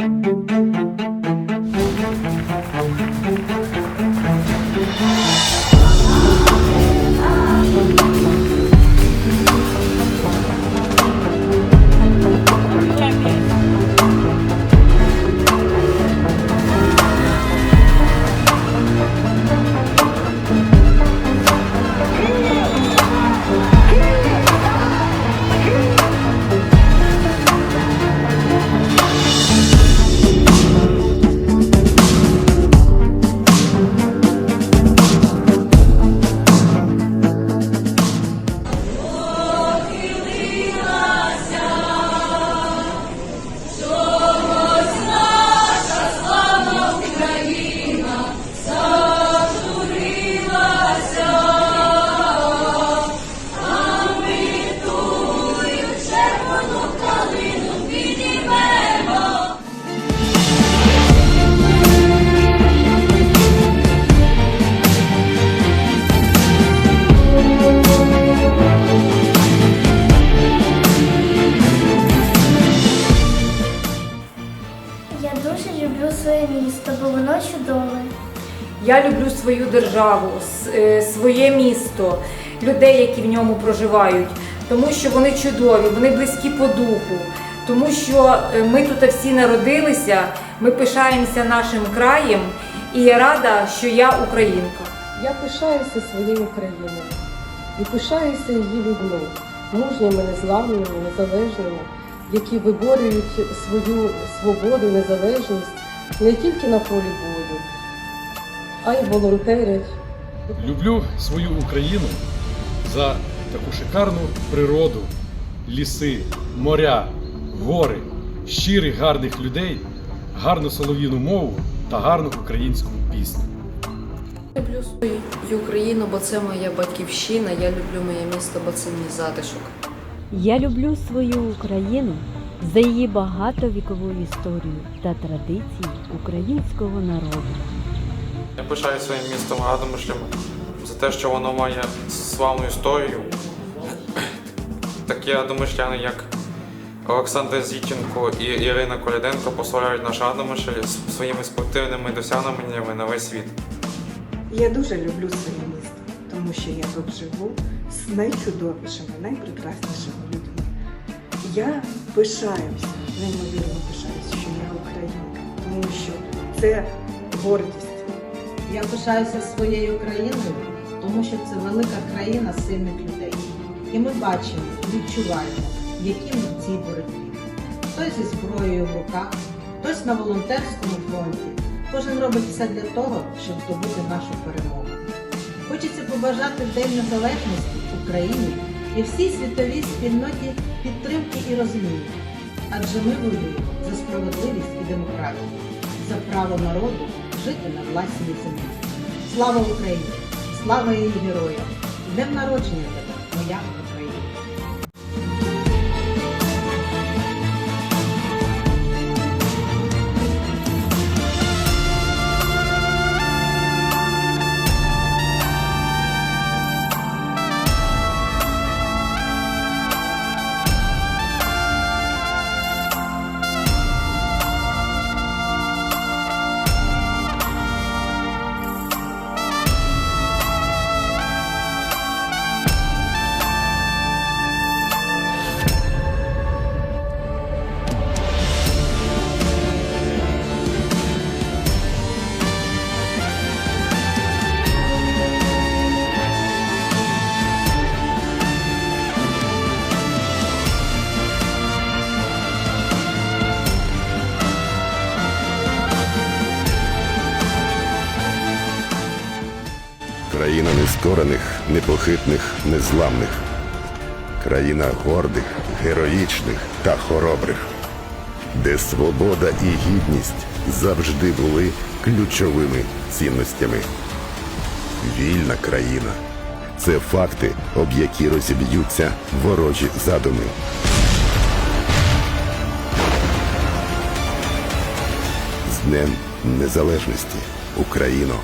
Я воно чудове. Я люблю свою державу, е, своє місто, людей, які в ньому проживають, тому що вони чудові, вони близькі по духу, тому що е, ми тут всі народилися, ми пишаємося нашим краєм, і я рада, що я українка. Я пишаюся своєю країною і пишаюся її людьми, мужніми, незламними, незалежними, які виборюють свою свободу, незалежність не тільки на полі бою, а й волонтерять. Люблю свою Україну за таку шикарну природу, ліси, моря, гори, щирих гарних людей, гарну солов'їну мову та гарну українську пісню. Люблю свою Україну, бо це моя батьківщина. Я люблю моє місто, бо це мій затишок. Я люблю свою Україну за її багатовікову історію та традиції українського народу. Я пишаю своїм містом Радомишлем за те, що воно має славну історію. Такі радомишляни, як Олександр Зітченко і Ірина Коляденко, прославляють наш Радомишль своїми спортивними досягненнями на весь світ. Я дуже люблю своє місто, тому що я тут живу з найчудовішими, найпрекраснішими. Я пишаюся, неймовірно пишаюся, що я українка, тому що це гордість. Я пишаюся своєю країною, тому що це велика країна сильних людей. І ми бачимо, відчуваємо, які ми в цій боротьбі. Хтось зі зброєю в руках, хтось на волонтерському фронті. Кожен робить все для того, щоб здобути нашу перемогу. Хочеться побажати День Незалежності Україні і всій світовій спільноті підтримки і розуміння. Адже ми воюємо за справедливість і демократію, за право народу жити на власній землі. Слава Україні! Слава її героям! Днем народження тебе, моя Країна нескорених, непохитних, незламних. Країна гордих, героїчних та хоробрих, де свобода і гідність завжди були ключовими цінностями. Вільна країна це факти, об які розіб'ються ворожі задуми. З Днем Незалежності, Україно!